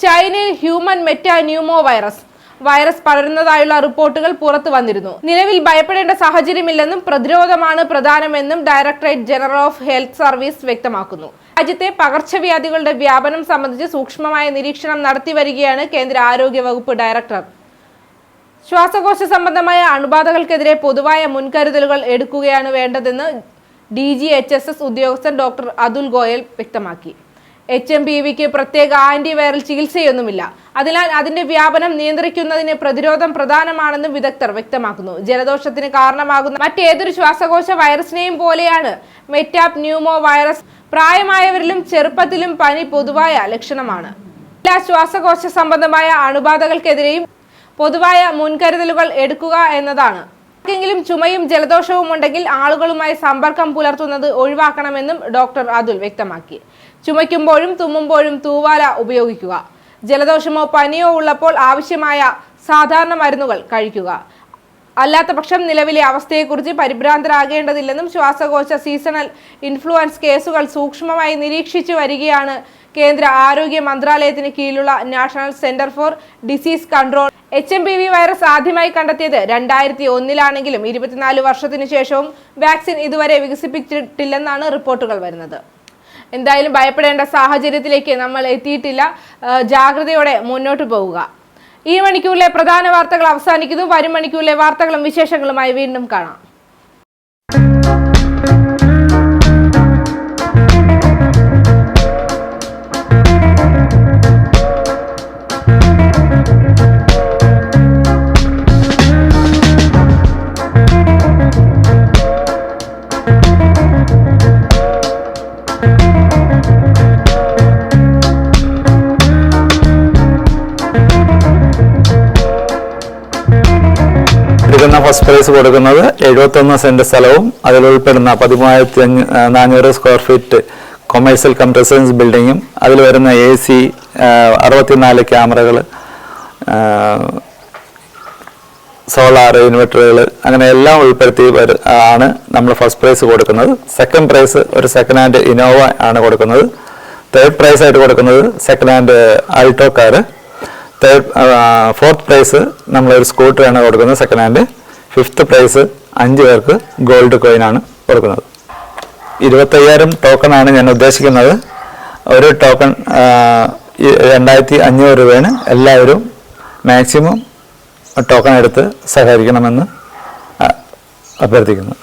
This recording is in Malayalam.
ചൈനയിൽ human meta pneumo virus virus പടരുന്നതായുള്ള റിപ്പോർട്ടുകൾ പുറത്തു വന്നിരുന്നു. നിലവിൽ ഭയപ്പെടേണ്ട സാഹചര്യമില്ലെന്നും പ്രതിരോധമാണ് പ്രധാനമെന്നും directorate general of health service വ്യക്തമാക്കുന്നു. രാജ്യത്തെ പകർച്ചവ്യാധികളുടെ വ്യാപനം സംബന്ധിച്ച് സൂക്ഷ്മമായ നിരീക്ഷണം നടത്തിവരികയാണ് കേന്ദ്ര ആരോഗ്യ വകുപ്പ് ഡയറക്ടർ. ശ്വാസകോശ സംബന്ധമായ അണുബാധകൾക്കെതിരെ പൊതുവായ മുൻകരുതലുകൾ എടുക്കുകയാണ് വേണ്ടതെന്ന് D G H S S ഉദ്യോഗസ്ഥൻ ഡോക്ടർ അതുൽ ഗോയൽ വ്യക്തമാക്കി. എച്ച് എം പി വിക്ക് പ്രത്യേക ആന്റിവൈറൽ ചികിത്സയൊന്നുമില്ല. അതിനാൽ അതിന്റെ വ്യാപനം നിയന്ത്രിക്കുന്നതിന് പ്രതിരോധം പ്രധാനമാണെന്നും വിദഗ്ധർ വ്യക്തമാക്കുന്നു. ജലദോഷത്തിന് കാരണമാകുന്ന മറ്റേതൊരു ശ്വാസകോശ വൈറസിനെയും പോലെയാണ്. മെറ്റാപ് ന്യൂമോ വൈറസ് പ്രായമായവരിലും ചെറുപ്പത്തിലും പനി പൊതുവായ ലക്ഷണമാണ്. എല്ലാ ശ്വാസകോശ സംബന്ധമായ അണുബാധകൾക്കെതിരെയും പൊതുവായ മുൻകരുതലുകൾ എടുക്കുക എന്നതാണ്. ആർക്കെങ്കിലും ചുമയും ജലദോഷവും ഉണ്ടെങ്കിൽ ആളുകളുമായി സമ്പർക്കം പുലർത്തുന്നത് ഒഴിവാക്കണമെന്നും ഡോക്ടർ അതുൽ വ്യക്തമാക്കി. ചുമയ്ക്കുമ്പോഴും തുമ്മുമ്പോഴും തൂവാല ഉപയോഗിക്കുക. ജലദോഷമോ പനിയോ ഉള്ളപ്പോൾ ആവശ്യമായ സാധാരണ മരുന്നുകൾ കഴിക്കുക. അല്ലാത്ത പക്ഷം നിലവിലെ അവസ്ഥയെക്കുറിച്ച് പരിഭ്രാന്തരാകേണ്ടതില്ലെന്നും ശ്വാസകോശ സീസണൽ ഇൻഫ്ലുവൻസ് കേസുകൾ സൂക്ഷ്മമായി നിരീക്ഷിച്ചു വരികയാണ് കേന്ദ്ര ആരോഗ്യ മന്ത്രാലയത്തിന് കീഴിലുള്ള national centre for disease control H M P V virus ആദ്യമായി കണ്ടെത്തിയത് രണ്ടായിരത്തി ഒന്നിലാണെങ്കിലും ഇരുപത്തിനാല് വർഷത്തിനു ശേഷവും വാക്സിൻ ഇതുവരെ വികസിപ്പിച്ചിട്ടില്ലെന്നാണ് റിപ്പോർട്ടുകൾ വരുന്നത്. എന്തായാലും ഭയപ്പെടേണ്ട സാഹചര്യത്തിലേക്ക് നമ്മൾ എത്തിയിട്ടില്ല. ജാഗ്രതയോടെ മുന്നോട്ട് പോവുക. ഈ മണിക്കൂറിലെ പ്രധാന വാർത്തകൾ അവസാനിക്കുന്നു. വരും മണിക്കൂറിലെ വാർത്തകളും വിശേഷങ്ങളുമായി വീണ്ടും കാണാം. എടുക്കുന്ന ഫസ്റ്റ് പ്രൈസ് കൊടുക്കുന്നത് എഴുപത്തൊന്ന് സെന്റ് സ്ഥലവും അതിൽ ഉൾപ്പെടുന്ന പതിമൂവായിരത്തി നാനൂറ് square feet commercial cum residence ബിൽഡിങ്ങും അതിൽ വരുന്ന എ സി അറുപത്തിനാല് ക്യാമറകൾ സോളാർ ഇൻവെർട്ടറുകൾ അങ്ങനെ എല്ലാം ഉൾപ്പെടുത്തി ആണ് നമ്മൾ ഫസ്റ്റ് പ്രൈസ് കൊടുക്കുന്നത്. സെക്കൻഡ് പ്രൈസ് ഒരു സെക്കൻഡ് ഹാൻഡ് ഇനോവ ആണ് കൊടുക്കുന്നത്. തേർഡ് പ്രൈസ് ആയിട്ട് കൊടുക്കുന്നത് second hand Alto car third fourth prize നമ്മളൊരു സ്കൂട്ടറാണ് കൊടുക്കുന്നത്. സെക്കൻഡ് ഹാൻഡ് ഫിഫ്ത്ത് പ്രൈസ് അഞ്ച് പേർക്ക് ഗോൾഡ് കോയിനാണ് കൊടുക്കുന്നത്. ഇരുപത്തയ്യായിരം ടോക്കണാണ് ഞാൻ ഉദ്ദേശിക്കുന്നത്. ഒരു ടോക്കൺ രണ്ടായിരത്തി അഞ്ഞൂറ് രൂപയാണ് എല്ലാവരും മാക്സിമം ടോക്കൺ എടുത്ത് സഹകരിക്കണമെന്ന് അഭ്യർത്ഥിക്കുന്നു.